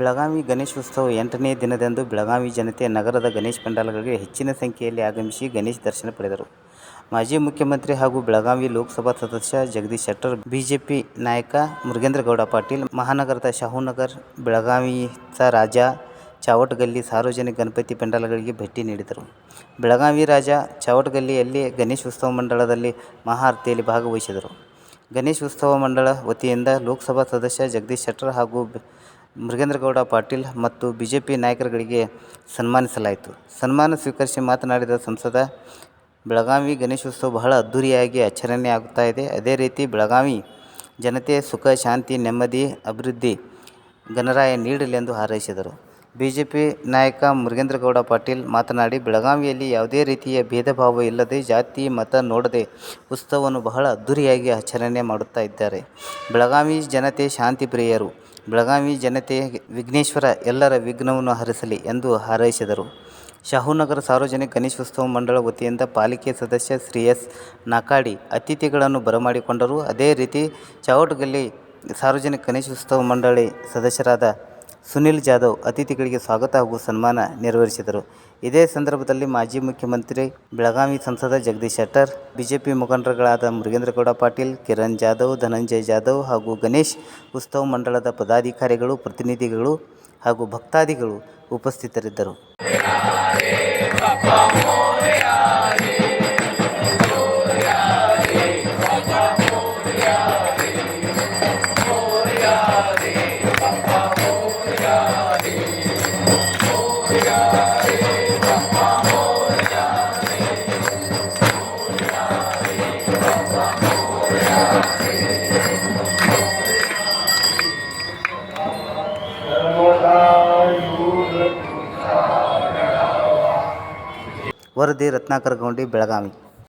ಬೆಳಗಾವಿ ಗಣೇಶೋತ್ಸವ ಎಂಟನೇ ದಿನದಂದು ಬೆಳಗಾವಿ ಜನತೆ ನಗರದ ಗಣೇಶ ಪೆಂಡಾಲ್ಗಳಿಗೆ ಹೆಚ್ಚಿನ ಸಂಖ್ಯೆಯಲ್ಲಿ ಆಗಮಿಸಿ ಗಣೇಶ ದರ್ಶನ ಪಡೆದರು. ಮಾಜಿ ಮುಖ್ಯಮಂತ್ರಿ ಹಾಗೂ ಬೆಳಗಾವಿ ಲೋಕಸಭಾ ಸದಸ್ಯ ಜಗದೀಶ್ ಶೆಟ್ಟರ್, ಬಿಜೆಪಿ ನಾಯಕ ಮೃಗೇಂದ್ರಗೌಡ ಪಾಟೀಲ್, ಮಹಾನಗರದ ಶಾಹುನಗರ್ ಬೆಳಗಾವಿಯ ರಾಜ ಚಾವಟಗಲ್ಲಿ ಸಾರ್ವಜನಿಕ ಗಣಪತಿ ಪೆಂಡಾಲ್ಗಳಿಗೆ ಭೇಟಿ ನೀಡಿದರು. ಬೆಳಗಾವಿ ರಾಜ ಚಾವಟ್ಗಲ್ಲಿಯಲ್ಲಿ ಗಣೇಶ ಉತ್ಸವ ಮಂಡಳದಲ್ಲಿ ಮಹಾರತಿಯಲ್ಲಿ ಭಾಗವಹಿಸಿದರು. ಗಣೇಶ ಉತ್ಸವ ಮಂಡಳ ವತಿಯಿಂದ ಲೋಕಸಭಾ ಸದಸ್ಯ ಜಗದೀಶ್ ಶೆಟ್ಟರ್ ಹಾಗೂ ಮುರುಗೇಂದ್ರಗೌಡ ಪಾಟೀಲ್ ಮತ್ತು ಬಿಜೆಪಿ ನಾಯಕರುಗಳಿಗೆ ಸನ್ಮಾನಿಸಲಾಯಿತು. ಸನ್ಮಾನ ಸ್ವೀಕರಿಸಿ ಮಾತನಾಡಿದ ಸಂಸದ, ಬೆಳಗಾವಿ ಗಣೇಶೋತ್ಸವ ಬಹಳ ಅದ್ಧೂರಿಯಾಗಿ ಆಚರಣೆ ಆಗುತ್ತಾ ಇದೆ. ಅದೇ ರೀತಿ ಬೆಳಗಾವಿ ಜನತೆ ಸುಖ, ಶಾಂತಿ, ನೆಮ್ಮದಿ, ಅಭಿವೃದ್ಧಿ ಗಣರಾಯ ನೀಡಲಿ ಎಂದು ಹಾರೈಸಿದರು. ಬಿಜೆಪಿ ನಾಯಕ ಮೃಗೇಂದ್ರಗೌಡ ಪಾಟೀಲ್ ಮಾತನಾಡಿ, ಬೆಳಗಾವಿಯಲ್ಲಿ ಯಾವುದೇ ರೀತಿಯ ಭೇದ ಭಾವ ಇಲ್ಲದೆ ಜಾತಿ, ಮತ ನೋಡದೆ ಉತ್ಸವವನ್ನು ಬಹಳ ಅದ್ಧೂರಿಯಾಗಿ ಆಚರಣೆ ಮಾಡುತ್ತಾ ಇದ್ದಾರೆ. ಬೆಳಗಾವಿ ಜನತೆ ಶಾಂತಿ ಪ್ರಿಯರು. ಬೆಳಗಾವಿ ಜನತೆ ವಿಘ್ನೇಶ್ವರ ಎಲ್ಲರ ವಿಘ್ನವನ್ನು ಹರಿಸಲಿ ಎಂದು ಹಾರೈಸಿದರು. ಶಾಹುನಗರ ಸಾರ್ವಜನಿಕ ಗಣೇಶೋತ್ಸವ ಮಂಡಳ ವತಿಯಿಂದ ಪಾಲಿಕೆ ಸದಸ್ಯ ಶ್ರೀ ಎಸ್. ನಾಕಾಡಿ ಅತಿಥಿಗಳನ್ನು ಬರಮಾಡಿಕೊಂಡರು. ಅದೇ ರೀತಿ ಚೌಟಗಲ್ಲಿ ಸಾರ್ವಜನಿಕ ಗಣೇಶೋತ್ಸವ ಮಂಡಳಿ ಸದಸ್ಯರಾದ ಸುನಿಲ್ ಜಾಧವ್ ಅತಿಥಿಗಳಿಗೆ ಸ್ವಾಗತ ಹಾಗೂ ಸನ್ಮಾನ ನೆರವೇರಿಸಿದರು. ಇದೇ ಸಂದರ್ಭದಲ್ಲಿ ಮಾಜಿ ಮುಖ್ಯಮಂತ್ರಿ, ಬೆಳಗಾವಿ ಸಂಸದ ಜಗದೀಶ್ ಶೆಟ್ಟರ್, ಬಿಜೆಪಿ ಮುಖಂಡರುಗಳಾದ ಮುರುಗೇಂದ್ರಗೌಡ ಪಾಟೀಲ್, ಕಿರಣ್ ಜಾಧವ್, ಧನಂಜಯ್ ಜಾಧವ್ ಹಾಗೂ ಗಣೇಶ್ ಉತ್ಸವ ಮಂಡಳದ ಪದಾಧಿಕಾರಿಗಳು, ಪ್ರತಿನಿಧಿಗಳು ಹಾಗೂ ಭಕ್ತಾದಿಗಳು ಉಪಸ್ಥಿತರಿದ್ದರು. ವರದಿ ರತ್ನಾಕರ ಗೌಂಡಿ, ಬೆಳಗಾವಿ